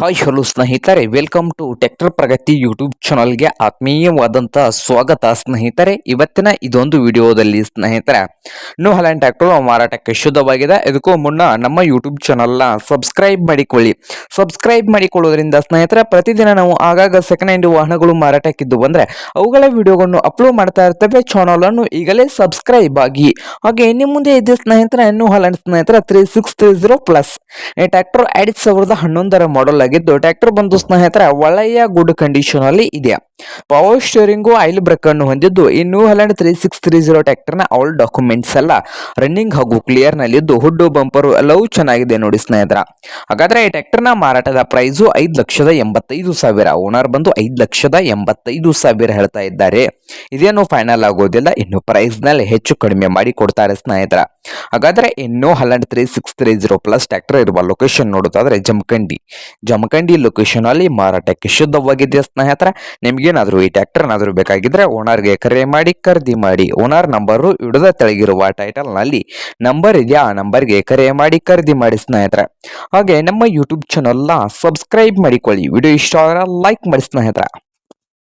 Hi hello ಸ್ನೇಹಿತರೆ welcome to tractor Pragati YouTube ಚಾನಲ್ಗೆ ಆತ್ಮೀಯವಾದಂಥ ಸ್ವಾಗತ ಸ್ನೇಹಿತರೆ. ಇವತ್ತಿನ ಇದೊಂದು ವಿಡಿಯೋದಲ್ಲಿ ಸ್ನೇಹಿತರೆ ನ್ಯೂ ಹಲ್ಯಾಂಡ್ ಟ್ಯಾಕ್ಟರ್ ಮಾರಾಟಕ್ಕೆ ಶುದ್ಧವಾಗಿದೆ. ಇದಕ್ಕೂ ಮುನ್ನ ನಮ್ಮ ಯೂಟ್ಯೂಬ್ ಚಾನಲ್ನ ಸಬ್ಸ್ಕ್ರೈಬ್ ಮಾಡಿಕೊಳ್ಳಿ. ಸಬ್ಸ್ಕ್ರೈಬ್ ಮಾಡಿಕೊಳ್ಳೋದ್ರಿಂದ ಸ್ನೇಹಿತರೆ, ಪ್ರತಿದಿನ ನಾವು ಆಗಾಗ ಸೆಕೆಂಡ್ ಹ್ಯಾಂಡ್ ವಾಹನಗಳು ಮಾರಾಟಕ್ಕಿದ್ದು ಬಂದರೆ, ಅವುಗಳ ವಿಡಿಯೋಗಳನ್ನು ಅಪ್ಲೋಡ್ ಮಾಡ್ತಾ ಇರ್ತೇವೆ. ಚಾನಲನ್ನು ಈಗಲೇ ಸಬ್ಸ್ಕ್ರೈಬ್ ಆಗಿ. ಹಾಗೆ ಇನ್ನು ಮುಂದೆ ಇದೆ ಸ್ನೇಹಿತರೆ ನ್ಯೂ ಹಲ್ಯಾಂಡ್ ಸ್ನೇಹಿತರೆ three six three zero plus ಈ ಟ್ರ್ಯಾಕ್ಟರ್ ಎರಡು ಸಾವಿರದ ಹನ್ನೊಂದರ ಮಾಡೆಲ್ ಆಗಿದ್ದು ಟ್ರ್ಯಾಕ್ಟರ್ ಬಂದು ಸ್ನೇಹಿತರ, ಒಳ್ಳೆಯ ಗುಡ್ ಕಂಡೀಷನ್ ಅಲ್ಲಿ ಇದೆ ಪವರ್ ಸ್ಟೇರಿಂಗು ಆಯಿಲ್ ಬ್ರೇಕ್ ಅನ್ನು ಹೊಂದಿದ್ದು, ಈ new Holland three six three zero ಟ್ರ್ಯಾಕ್ಟರ್ನ ಆಲ್ ಡಾಕ್ಯುಮೆಂಟ್ಸ್ ಎಲ್ಲ ರನ್ನಿಂಗ್ ಹಾಗೂ ಕ್ಲಿಯರ್ ನಲ್ಲಿದ್ದು ಹುಡ್ಡು ಬಂಪರು ಎಲ್ಲವೂ ಚೆನ್ನಾಗಿದೆ ನೋಡಿ ಸ್ನೇಹಿತರ. ಹಾಗಾದ್ರೆ ಈ ಟ್ರ್ಯಾಕ್ಟರ್ನ ಮಾರಾಟದ ಪ್ರೈಸು ಐದು ಲಕ್ಷದ ಎಂಬತ್ತೈದು ಸಾವಿರ. ಓನರ್ ಬಂದು ಐದು ಲಕ್ಷದ ಎಂಬತ್ತೈದು ಸಾವಿರ ಹೇಳ್ತಾ ಇದ್ದಾರೆ. ಇದೇನು ಫೈನಲ್ ಆಗೋದಿಲ್ಲ, ಇನ್ನು ಪ್ರೈಸ್ನಲ್ಲಿ ಹೆಚ್ಚು ಕಡಿಮೆ ಮಾಡಿ ಕೊಡ್ತಾರೆ ಸ್ನೇಹಿತರ. ಹಾಗಾದ್ರೆ ಇನ್ನು Holland three six three zero plus tractor ಇರುವ ಲೊಕೇಶನ್ ನೋಡೋದಾದ್ರೆ ಜಮಖಂಡಿ ಜಮಖಂಡಿ ಲೊಕೇಶನ್ ಅಲ್ಲಿ ಮಾರಾಟಕ್ಕೆ ಶುದ್ಧವಾಗಿದೆ ಸ್ನೇಹಿತರ? ನಿಮ್ಗೇನಾದ್ರೂ ಈ ಟ್ರಾಕ್ಟರ್ ಏನಾದ್ರೂ ಬೇಕಾಗಿದ್ರೆ ಓನರ್ಗೆ ಕರೆ ಮಾಡಿ, ಖರೀದಿ ಮಾಡಿ. ಓನರ್ ನಂಬರು ಇಡದ ತೆಳಗಿರುವ ಟೈಟಲ್ನಲ್ಲಿ ನಂಬರ್ ಇದೆಯಾ? ಆ ನಂಬರ್ಗೆ ಕರೆ ಮಾಡಿ, ಖರೀದಿ ಮಾಡಿ ಸ್ನೇಹಿತರೆ. ಹಾಗೆ ನಮ್ಮ ಯೂಟ್ಯೂಬ್ ಚಾನಲ್ನ ಸಬ್ಸ್ಕ್ರೈಬ್ ಮಾಡಿಕೊಳ್ಳಿ. ವಿಡಿಯೋ ಇಷ್ಟ ಆದರೆ ಲೈಕ್ ಮಾಡಿ ಸ್ನೇಹಿತರೆ.